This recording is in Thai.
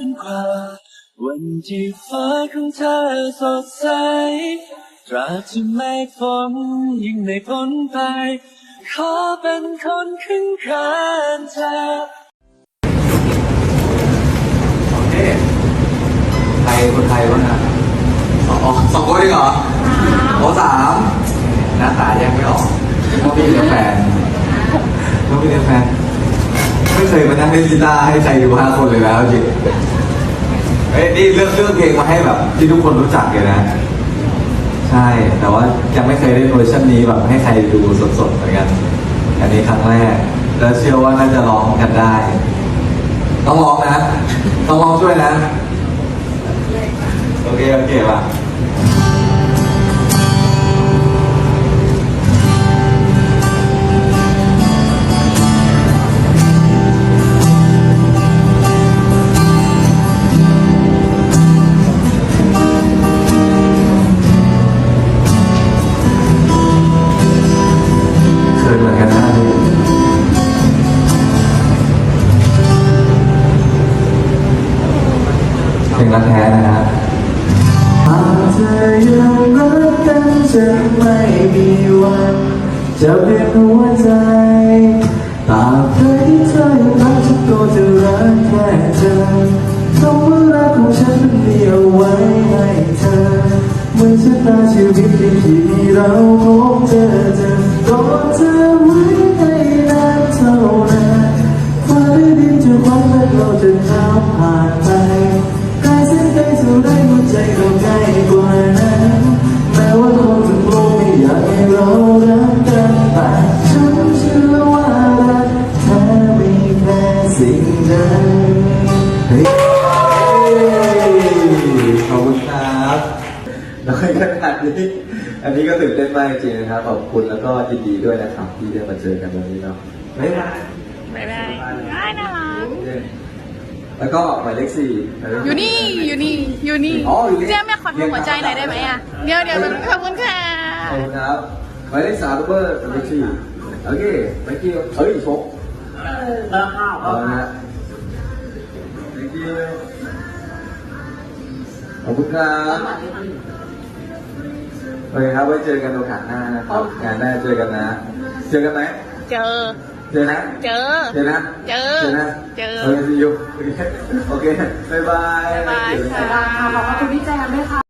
จนกว่า วันที่ฟ้าของเธอสดใสตราบที่ไม่ฝนยิ่งไม่พ้นไป ขอเป็นคนข้างข้างเธอเอ๊ะไทยคนไทยบ้างนะอ๋อสองคนเองเหรอโอสามหน้าตาแยกไม่ออกต้องมีแต่แฟนต้องมีแต่แฟน ไม่เคยมานั่งเล่นกีตาร์ให้ใครดูห้าคนเลยแล้วจริงเอ้ยนี่เลือกเลือกเพลงมาให้แบบ ที่ทุกคนรู้จักเลยนะ ใช่ แต่ว่ายังไม่เคยได้เวอร์ชันนี้แบบให้ใครดูสดๆเหมือนกัน อันนี้ครั้งแรก แล้วเชื่อว่าน่าจะร้องกันได้ ต้องร้องนะ ต้องร้องช่วยนะ โอเค โอเคป่ะ เพลงรักแท้นะฮะหากเธอยังรักกันจะไม่มีวัน จะเปลี่ยนหัวใจตราบใดที่เธอยังรักฉันก็จะรักแค่เธอคำว่ารักของฉันนั้นมีเอาไว้ให้เธอเหมือนชะตาชีวิตที่มีเราพบเจอ นั้นเฮ้ยขอบคุณครับแล้วก็ขนาดนี้อันนี้ก็ตื่นเต้นมากจริงๆนะครับขอบคุณแล้วก็ยินดีด้วยนะครับที่ได้มาเจอกันวันนี้เนาะบ๊ายบายบ๊ายบายได้น่ารักแล้วก็หมายเลขสี่หมายเลขอยู่นี่อยู่นี่อยู่นี่อ๋ออยู่นี่เจ๊แม่ขอทำหัวใจหน่อยได้ไหมอะเดี๋ยวเดี๋ยวขอบคุณค่ะขอบคุณครับหมายเลขสามเบอร์หมายเลขสี่โอเคเมื่อกี้เฮ้ยชกเอาละฮะ thank คุณครับโอเคครับไว้เจอกันโอกาสหน้านะครับงานหน้าเจอกันนะ เจอกันไหมเจอ เจอนะ เจอ เจอนะ เจอ เจอนะเจอโอเค see you โอเคบ๊ายบายบ๊ายบายค่ะขอบคุณพี่แจมด้วยค่ะ